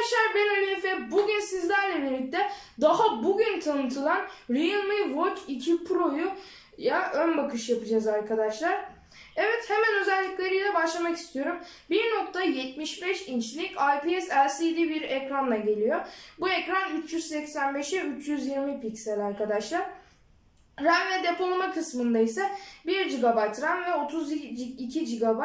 arkadaşlar ben Ali Efe. Bugün sizlerle birlikte daha bugün tanıtılan Realme Watch 2 Pro'yu ya ön bakış yapacağız arkadaşlar. Evet hemen özellikleriyle başlamak istiyorum. 1.75 inçlik IPS LCD bir ekranla geliyor. Bu ekran 385'e 320 piksel arkadaşlar. RAM ve depolama kısmında ise 1 GB RAM ve 32 GB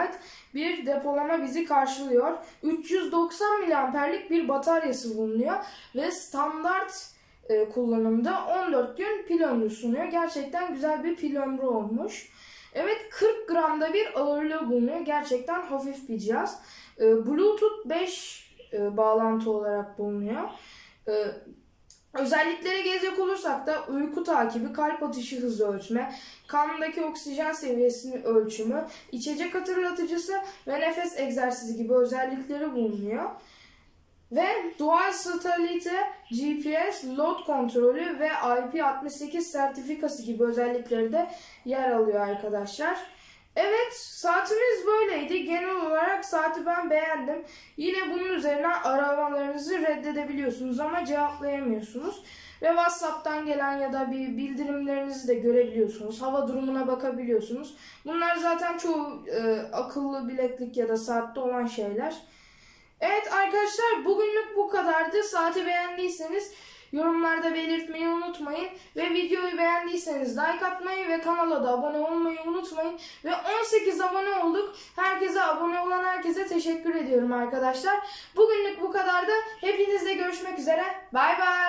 bir depolama bizi karşılıyor. 390 miliamperlik bir bataryası bulunuyor ve standart e, kullanımda 14 gün pil ömrü sunuyor. Gerçekten güzel bir pil ömrü olmuş. Evet 40 gramda bir ağırlığı bulunuyor. Gerçekten hafif bir cihaz. E, Bluetooth 5 e, bağlantı olarak bulunuyor. Özelliklere gelecek olursak da uyku takibi, kalp atışı hızı ölçme, kandaki oksijen seviyesini ölçümü, içecek hatırlatıcısı ve nefes egzersizi gibi özellikleri bulunuyor. Ve dual satellite, GPS, load kontrolü ve IP68 sertifikası gibi özellikleri de yer alıyor arkadaşlar. Evet saatimiz böyleydi. Genel olarak saati ben beğendim. Yine bunun üzerine aramalarınızı reddedebiliyorsunuz ama cevaplayamıyorsunuz. Ve WhatsApp'tan gelen ya da bir bildirimlerinizi de görebiliyorsunuz. Hava durumuna bakabiliyorsunuz. Bunlar zaten çoğu e, akıllı bileklik ya da saatte olan şeyler. Evet arkadaşlar bugünlük bu kadardı. Saati beğendiyseniz yorumlarda belirtmeyi unutmayın. Ve videoyu beğendiyseniz like atmayı ve kanala da abone olmayı unutmayın. Ve 18 abone olduk. Herkese abone olan herkese teşekkür ediyorum arkadaşlar. Bugünlük bu kadardı. Hepinizle görüşmek üzere. Bay bay.